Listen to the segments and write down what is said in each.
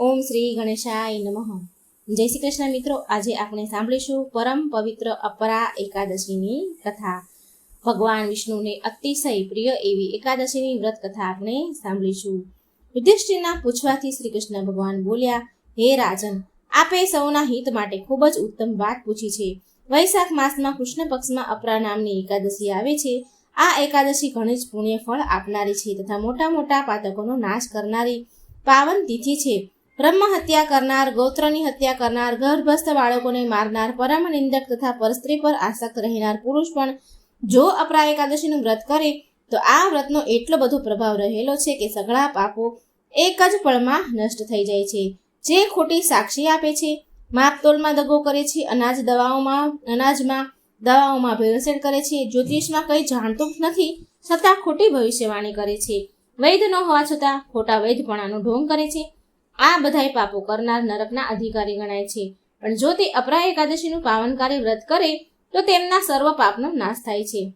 ઓમ શ્રી ગણેશાય નમઃ. જય શ્રી કૃષ્ણ મિત્રો, આજે આપણે સાંભળીશું પરમ પવિત્ર અપરા એકાદશીની કથા. ભગવાન વિષ્ણુને અતિશય પ્રિય એવી એકાદશીની વ્રત કથા આપણે સાંભળીશું. યુધિષ્ઠિરના પૂછવાથી શ્રી કૃષ્ણ ભગવાન બોલ્યા, હે રાજન, આપે સૌના હિત માટે ખૂબ જ ઉત્તમ વાત પૂછી છે. વૈશાખ માસમાં કૃષ્ણ પક્ષમાં અપરા નામની એકાદશી આવે છે. આ એકાદશી ઘણી જ પુણ્ય ફળ આપનારી છે તથા મોટા મોટા પાતકોનો નાશ કરનારી પાવન તિથિ છે. બ્રહ્મ હત્યા કરનાર, ગોત્રની હત્યા કરનાર, ગર્ભસ્થ બાળકોને મારનાર, પરમ નિંદક તથા પરસ્ત્રી પર આસક્ત રહેનાર પુરુષ પણ જો અપરા એકાદશીનું વ્રત કરે, તો આ વ્રતનો એટલો બધો પ્રભાવ રહેલો છે કે સઘળા પાપો એક જ પળમાં નષ્ટ થઈ જાય છે. જે ખોટી સાક્ષી આપે છે માપતોલમાં દગો કરે છે, અનાજ દવાઓમાં, અનાજમાં દવાઓમાં ભેળસેળ કરે છે, જ્યોતિષમાં કંઈ જાણતું નથી, છતાં ખોટી ભવિષ્યવાણી કરે છે. વૈધ ન હોવા છતાં ખોટા વૈધપણાનો ઢોંગ કરે છે. આ બધાય પાપો કરનાર નરકના અધિકારી ગણાય છે. પણ જો તે અપરા એકાદશીનું પાવનકારી વ્રત કરે, તો તેમના સર્વ પાપનો નાશ થાય છે.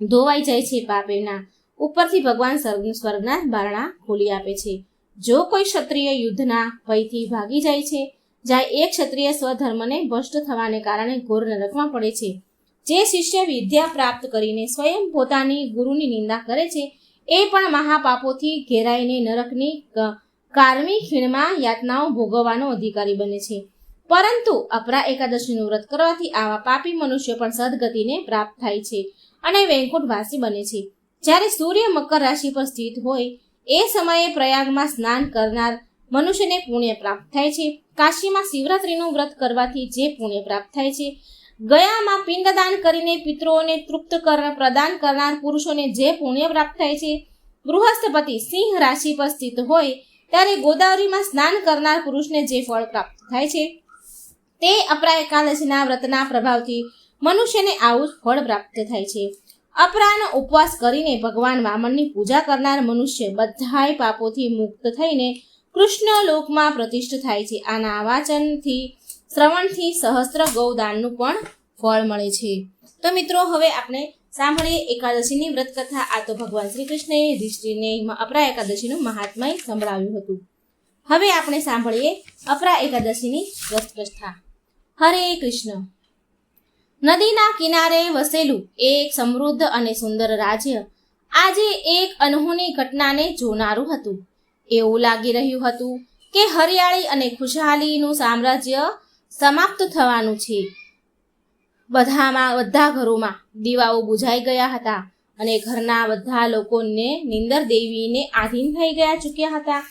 ધોવાઈ જાય છે પાપ એના ઉપરથી ભગવાન સ્વર્ગ, સ્વર્ગના બારણા ખોલી આપે છે. જો કોઈ ક્ષત્રિય યુદ્ધના ભયથી ભાગી જાય છે, જ્યાં એક ક્ષત્રિય સ્વધર્મને ભ્રષ્ટ થવાને કારણે ઘોર નરકમાં પડે છે. જે શિષ્ય વિદ્યા પ્રાપ્ત કરીને સ્વયં પોતાની ગુરુની નિંદા કરે છે, એ પણ મહાપાપોથી ઘેરાઈને નરકની કારમી ખીણમાં યાતનાઓ ભોગવવાનો અધિકારી બને છે. પરંતુ અપરા એકાદશીનું વ્રત કરવાથી આવા પાપી મનુષ્ય પણ સદગતિને પ્રાપ્ત થાય છે અને વૈકુંઠવાસી બને છે. જ્યારે સૂર્ય મકર રાશિ પર સ્થિત હોય, એ સમયે પ્રયાગમાં સ્નાન કરનાર મનુષ્યને પુણ્ય પ્રાપ્ત થાય છે. કાશીમાં શિવરાત્રીનું વ્રત કરવાથી જે પુણ્ય પ્રાપ્ત થાય છે. ગયામાં પિંડદાન કરીને પિતૃઓને તૃપ્ત પ્રદાન કરનાર પુરુષોને જે પુણ્ય પ્રાપ્ત થાય છે. ગૃહસ્થપતિ સિંહ રાશિ પર સ્થિત હોય ત્યારે ગોદાવરીમાં સ્નાન કરનાર પુરુષને જે ફળ પ્રાપ્ત થાય છે, તે અપરા એકાદશીના વ્રતના પ્રભાવથી મનુષ્યને આવું ફળ પ્રાપ્ત થાય છે. અપરાનો ઉપવાસ કરીને ભગવાન વામનની પૂજા કરનાર મનુષ્ય બધાય પાપોથી મુક્ત થઈને કૃષ્ણ લોકમાં પ્રતિષ્ઠ થાય છે. આના વાચનથી, શ્રવણથી સહસ્ત્ર ગૌદાનનું પણ ફળ મળે છે. તો મિત્રો, હવે આપણે સાંભળીએ એકાદશીની વ્રત કથા આ તો ભગવાન શ્રી કૃષ્ણએ યુધિષ્ઠિરને અપરા એકાદશીનું મહાત્મય સંભળાવ્યું હતું. હવે આપણે સાંભળીએ અપરા એકાદશીની વ્રત કથા હરે કૃષ્ણ. નદીના કિનારે વસેલું એક સમૃદ્ધ અને સુંદર રાજ્ય આજે એક અનહોની ઘટનાને જોનારું હતું. એવું લાગી રહ્યું હતું કે હરિયાળી અને ખુશહાલીનું સામ્રાજ્ય સમાપ્ત થવાનું છે. બધામાં, બધા ઘરોમાં દીવાઓ બુઝાઈ ગયા હતા અને ઘરના બધા લોકોને નિંદર દેવીને આધીન થઈ ગયા ચૂક્યા હતા.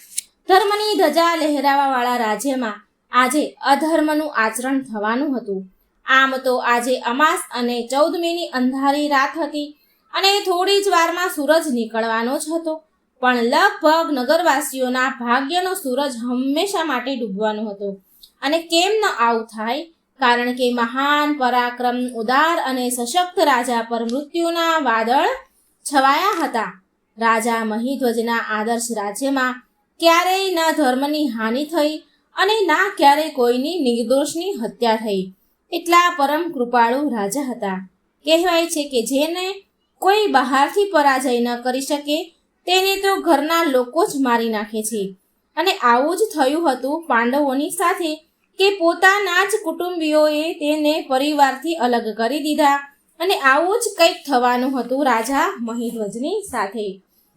ધર્મની ધજા લહેરાવાવાળા રાજ્યમાં આજે અધર્મનું આચરણ થવાનું હતું. આમ તો આજે અમાસ અને ચૌદમીની અંધારી રાત હતી અને થોડી જ વારમાં સૂરજ નીકળવાનો જ હતો. પણ લગભગ નગરવાસીઓના ભાગ્યનો સૂરજ હંમેશા માટે ડૂબવાનો હતો. અને કેમ ન આવું થાય? કારણ કે મહાન પરાક્રમ, ઉદાર અને સશક્ત રાજા પર મૃત્યુના વાદળ છવાયા હતા. રાજા મહીધ્વજના આદર્શ રાજ્યમાં ક્યારેય ના ધર્મની હાનિ થઈ અને ના ક્યારેય કોઈની નિર્દોષની હત્યા થઈ. એટલા પરમ કૃપાળુ રાજા હતા. કહેવાય છે કે જેને કોઈ બહારથી પરાજય ન કરી શકે, તેને તો ઘરના લોકો જ મારી નાખે છે. અને આવું જ થયું હતું પાંડવોની સાથે કે પોતાના જ કુટુંબીઓએ તેને પરિવારથી અલગ કરી દીધા અને આવું જ કંઈક થવાનું હતું રાજા મહિધ્વજની સાથે.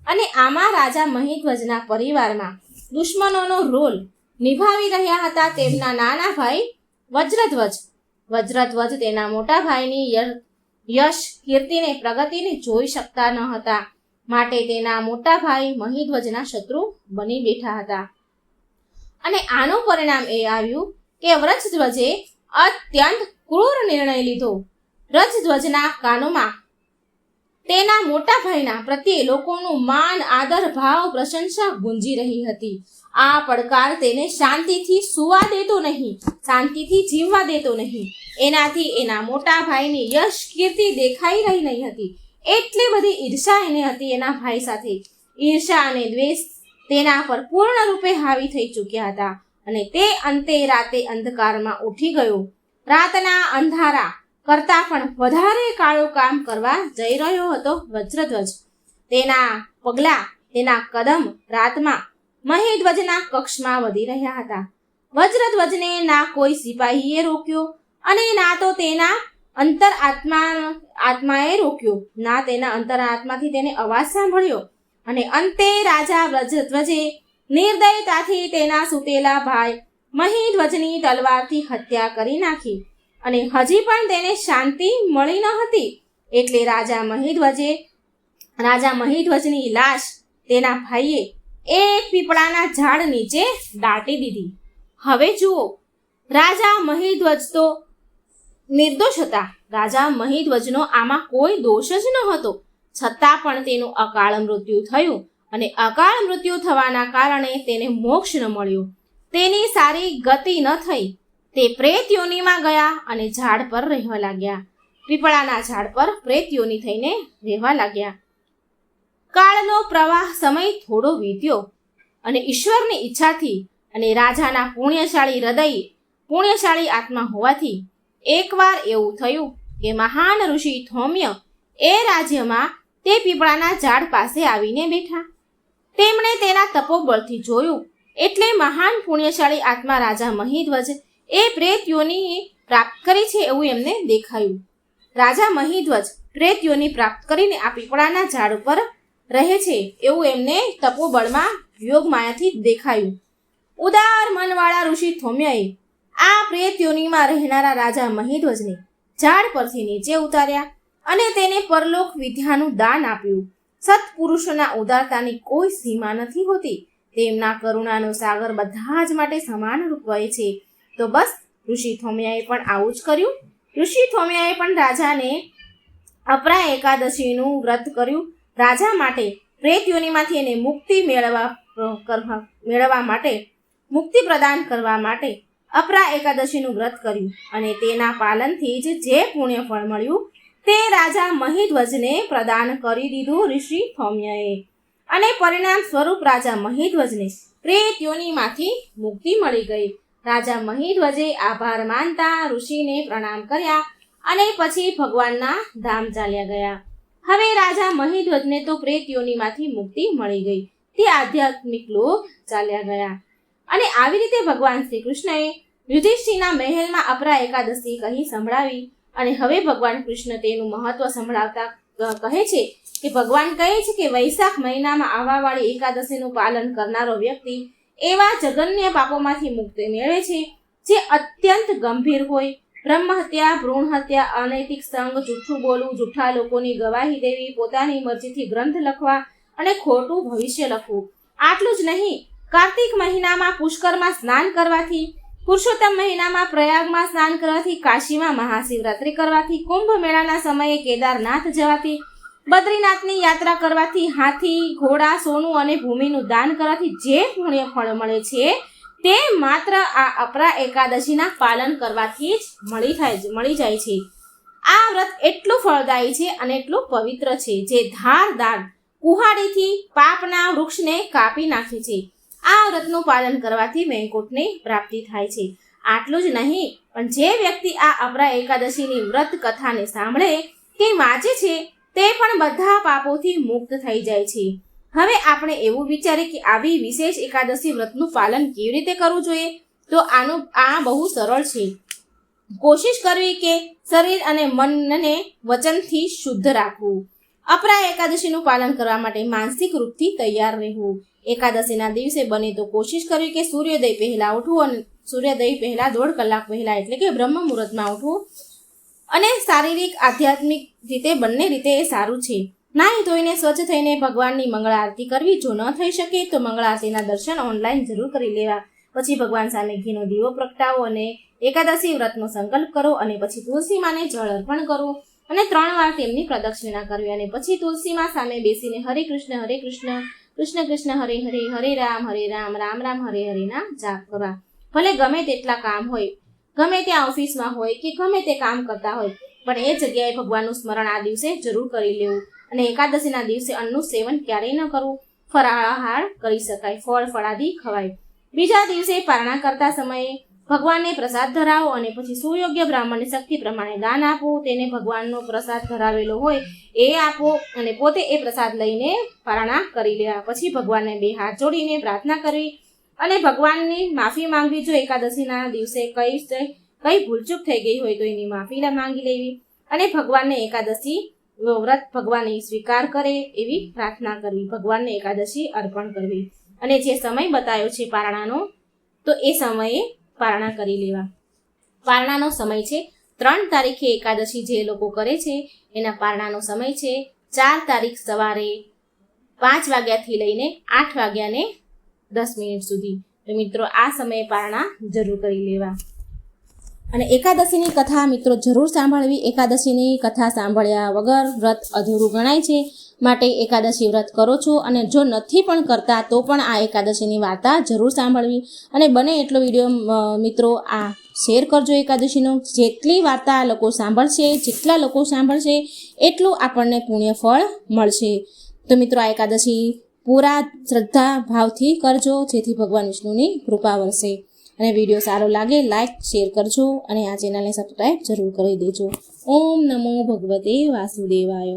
અને આમાં રાજા મહિધ્વજના પરિવારમાં દુશ્મનોનો રોલ નિભાવી રહ્યા હતા તેમના નાના ભાઈ વજ્રધ્વજ. વજ્રધ્વજ તેના મોટા ભાઈની યશ, કીર્તિને, પ્રગતિને જોઈ શકતા ન હતા. માટે તેના મોટા ભાઈ મહિધ્વજના શત્રુ બની બેઠા હતા. અને આનું પરિણામ એ આવ્યું કે વ્રજધ્વજે અત્યંત ક્રૂર નિર્ણય લીધો. વ્રજધ્વજના કાનોમાં તેના મોટા ભાઈના પ્રત્યે લોકોનું માન, આદર, ભાવ, પ્રશંસા ગુંજી રહી હતી. આ પડકાર તેને શાંતિથી સુવા દેતો નહીં, શાંતિથી જીવવા દેતો નહીં. એનાથી એના મોટા ભાઈની યશ, કીર્તિ દેખાઈ રહી નહીં હતી. એટલી બધી ઈર્ષા એને હતી એના ભાઈ સાથે. ઈર્ષા અને દ્વેષ તેના પર પૂર્ણ રૂપે હાવી થઈ ચૂક્યા હતા. અને તે અંતે રાતે અંધકારમાં ઉઠી ગયો. રાતના અંધારા કરતા પણ વધારે કાળું કામ કરવા જઈ રહ્યો હતો વજ્રધ્વજ. તેના પગલા, તેના કદમ રાતમાં મહેધ્વજના કક્ષમાં વધી રહ્યા હતા. વજ્રધ્વજને ના કોઈ સિપાહીએ રોક્યો અને ના તો તેના અંતર આત્મા આત્માએ રોક્યો. ના તેના અંતર આત્માથી તેને અવાજ સાંભળ્યો અને અંતે રાજા વ્રજધ્વજે નિર્દયતાથી તેના સુતેલા ભાઈ મહિધ્વજની તલવારથી હત્યા કરી નાખી અને હજી પણ તેને શાંતિ મળી ન હતી એટલે રાજા મહિધ્વજે, રાજા મહિધ્વજની લાશ તેના ભાઈએ એક પીપળાના ઝાડ નીચે દાટી દીધી. હવે જુઓ, રાજા મહિધ્વજ તો નિર્દોષ હતા. રાજા મહિધ્વજનો આમાં કોઈ દોષ જ ન હતો છતાં પણ તેનું અકાળ મૃત્યુ થયું. અને અકાળ મૃત્યુ થવાના કારણે તેને મોક્ષ ન મળ્યો. તેની સારી ગતિ ન થઈ. તે પ્રેત યોનિમાં ગયા અને ઝાડ પર રહેવા લાગ્યા. પીપળાના ઝાડ પર પ્રેત યોની થઈને રહેવા લાગ્યા. કાળનો પ્રવાહ સમય થોડો વીત્યો અને ઈશ્વરની ઈચ્છાથી અને રાજાના પુણ્યશાળી હૃદય, પુણ્યશાળી આત્મા હોવાથી એકવાર એવું થયું કે મહાન ઋષિ થોમ્ય એ રાજ્યમાં તે પીપળાના ઝાડ પાસે આવીને બેઠા. તેમણે તેના તપોબળથી જોયું. એટલે મહાન પુણ્યશાળી આત્મા રાજા મહિધ્વજ એ પ્રેત યોની પ્રાપ્ત કરી છે એવું એમને દેખાયું. રાજા મહિધ્વજ પ્રેત યોની પ્રાપ્ત કરીને આ પીપળાના ઝાડ ઉપર રહે છે એવું એમને તપોબળમાં યોગ માયાથી દેખાયું. ઉદાર મનવાળા ઋષિ થોમ્યએ આ પ્રેત યોનીમાં રહેનારા રાજા મહિધ્વજને ઝાડ પરથી નીચે ઉતાર્યા અને તેને પરલોક વિદ્યાનું દાન આપ્યું. સત્પુરુષોના ઉદારતાની કોઈ સીમા નથી હોતી. તેમના કરુણાનો સાગર બધા જ માટે સમાન રૂપ વહે છે. તો બસ, ઋષિ થોમિયાએ પણ આવું જ કર્યું. ઋષિ થોમિયાએ પણ રાજાને અપરા એકાદશીનું વ્રત કર્યું. રાજા માટે પ્રેત યોનિમાંથી એને મુક્તિ મેળવવા કરવા, મેળવવા માટે, મુક્તિ પ્રદાન કરવા માટે અપરા એકાદશીનું વ્રત કર્યું. અને તેના પાલનથી જ જે પુણ્ય ફળ મળ્યું તે રાજા મહિધ્વજને પ્રદાન કરી દીધું ઋષિ થોમ્યએ અને પરિણામ સ્વરૂપ રાજા મહિધ્વજને પ્રેત યોનીમાંથી મુક્તિ મળી ગઈ. રાજા મહિધ્વજે આભાર માનતા ઋષિને પ્રણામ કર્યા અને પછી ભગવાનના ધામ ચાલ્યા ગયા. હવે રાજા મહિધ્વજને તો પ્રેત યોનીમાંથી મુક્તિ મળી ગઈ. તે આધ્યાત્મિક લોક ચાલ્યા ગયા. અને આવી રીતે ભગવાન શ્રી કૃષ્ણએ યુધિષ્ઠિરના મહેલમાં અપરા એકાદશી કહી સંભળાવી અને હવે ભગવાન કૃષ્ણ તેનું મહત્વ સંભળાવતા કહે છે કે ભગવાન કહે છે કે વૈશાખ મહિનામાં આવવાવાળી એકાદશીનું પાલન કરનારો વ્યક્તિ એવા જગન્ય પાપોમાંથી મુક્તિ મેળવે છે, જે અત્યંત ગંભીર હોય. બ્રહ્મ હત્યા ભ્રૂણ હત્યા અનૈતિક સંગ, જૂઠું બોલવું, જૂઠા લોકોની ગવાહી દેવી, પોતાની મરજીથી ગ્રંથ લખવા અને ખોટું ભવિષ્ય લખવું. આટલું જ નહીં, કાર્તિક મહિનામાં પુષ્કરમાં સ્નાન કરવાથી પુરુષોત્તમ મહિનામાં પ્રયાગમાં સ્નાન કરવાથી કાશીમાં મહાશિવરાત્રિ કરવાથી કુંભ મેળાના સમયે કેદારનાથ જવાથી, બદ્રીનાથની યાત્રા કરવાથી હાથી, ઘોડા, સોનું અને ભૂમિનું દાન કરવાથી જે પુણ્ય ફળ મળે છે, તે માત્ર આ અપરા એકાદશીના પાલન કરવાથી જ મળી થાય મળી જાય છે. આ વ્રત એટલું ફળદાયી છે અને એટલું પવિત્ર છે, જે ધારદાર કુહાડીથી પાપના વૃક્ષને કાપી નાખે છે. આ વ્રતનું પાલન કરવાથી વૈકુંઠની પ્રાપ્તિ થાય છે. આટલું જ નહીં, પણ જે વ્યક્તિ આ અપરા એકાદશીની વ્રત કથાને સાંભળે, કે વાંચે છે, તે પણ બધા પાપોથી મુક્ત થઈ જાય છે. હવે આપણે એવું વિચારીએ કે આવી વિશેષ એકાદશી વ્રતનું પાલન કેવી રીતે કરવું જોઈએ? તો આનું, આ બહુ સરળ છે. કોશિશ કરવી કે શરીર અને મનને વચનથી શુદ્ધ રાખવું. અપરા એકાદશીનું પાલન કરવા માટે માનસિક રૂપથી તૈયાર રહેવું. એકાદશીના દિવસે બને તો કોશિશ કરવી કે સૂર્યોદય પહેલા ઉઠવું અને સૂર્યોદય પહેલા દોઢ કલાક પહેલા એટલે કે બ્રહ્મ મુહૂર્તમાં ઉઠવું. અને શારીરિક, આધ્યાત્મિક રીતે બંને રીતે એ સારું છે. નાહી ધોઈને સ્વચ્છ થઈને ભગવાનની મંગળ આરતી કરવી જો ન થઈ શકે તો મંગળ આરતીના દર્શન ઓનલાઈન જરૂર કરી લેવા. પછી ભગવાન સામે ઘીનો દીવો પ્રગટાવો અને એકાદશી વ્રતનો સંકલ્પ કરો અને પછી તુલસી માને જળ અર્પણ કરવું અને ત્રણ વાર તેમની પ્રદક્ષિણા કરવી અને પછી તુલસીમાં સામે બેસીને હરે કૃષ્ણ હરે કૃષ્ણ કૃષ્ણ કૃષ્ણ, હરે હરે હરે રામ હરે રામ રામ રામ, હરે હરેના જાપ કરવા. ભલે ગમે તેટલા કામ હોય, ગમે ત્યાં ઓફિસમાં હોય કે ગમે તે કામ કરતા હોય, પણ એ જગ્યાએ ભગવાનનું સ્મરણ આ દિવસે જરૂર કરી લેવું અને એકાદશીના દિવસે અન્નનું સેવન ક્યારેય ન કરવું. ફરાળાહાર કરી શકાય, ફળ, ફળાદી ખવાય. બીજા દિવસે પારણા કરતા સમયે ભગવાનને પ્રસાદ ધરાવો અને પછી સુયોગ્ય બ્રાહ્મણની શક્તિ પ્રમાણે દાન આપો. તેને ભગવાનનો પ્રસાદ ધરાવેલો હોય એ આપો અને પોતે એ પ્રસાદ લઈને પારણા કરી લેવા પછી ભગવાનને બે હાથ જોડીને પ્રાર્થના કરવી અને ભગવાનની માફી માંગવી. જો એકાદશીના દિવસે કઈ કઈ ભૂલચૂક થઈ ગઈ હોય તો એની માફી માંગી લેવી અને ભગવાનને એકાદશી વ્રત ભગવાનને સ્વીકાર કરે એવી પ્રાર્થના કરવી. ભગવાનને એકાદશી અર્પણ કરવી. અને જે સમય બતાવ્યો છે પારણાનો, તો એ સમયે પારણા કરી લેવા. પારણાનો સમય છે ત્રણ તારીખે એકાદશી જે લોકો કરે છે, એના પારણાનો સમય છે ચાર તારીખ સવારે પાંચ વાગ્યાથી લઈને આઠ વાગ્યાને દસ મિનિટ સુધી. તો મિત્રો, આ સમયે પારણા જરૂર કરી લેવા. અને એકાદશીની કથા મિત્રો જરૂર સાંભળવી. એકાદશીની કથા સાંભળ્યા વગર વ્રત અધૂરું ગણાય છે. માટે એકાદશી વ્રત કરો છો અને જો નથી પણ કરતા, તો પણ આ એકાદશીની વાર્તા જરૂર સાંભળવી. અને બને એટલો વીડિયો મિત્રો, આ શેર કરજો એકાદશીનો. જેટલી વાર્તા લોકો સાંભળશે, જેટલા લોકો સાંભળશે, એટલું આપણને પુણ્ય ફળ મળશે. તો મિત્રો, આ એકાદશી પૂરા શ્રદ્ધા ભાવથી કરજો, જેથી ભગવાન વિષ્ણુની કૃપા વરસે. અને વીડિયો સારો લાગે, લાઈક, શેર કરજો અને આ ચેનલને સબસ્ક્રાઈબ જરૂર કરી દેજો. ઓમ નમો ભગવતે વાસુદેવાય.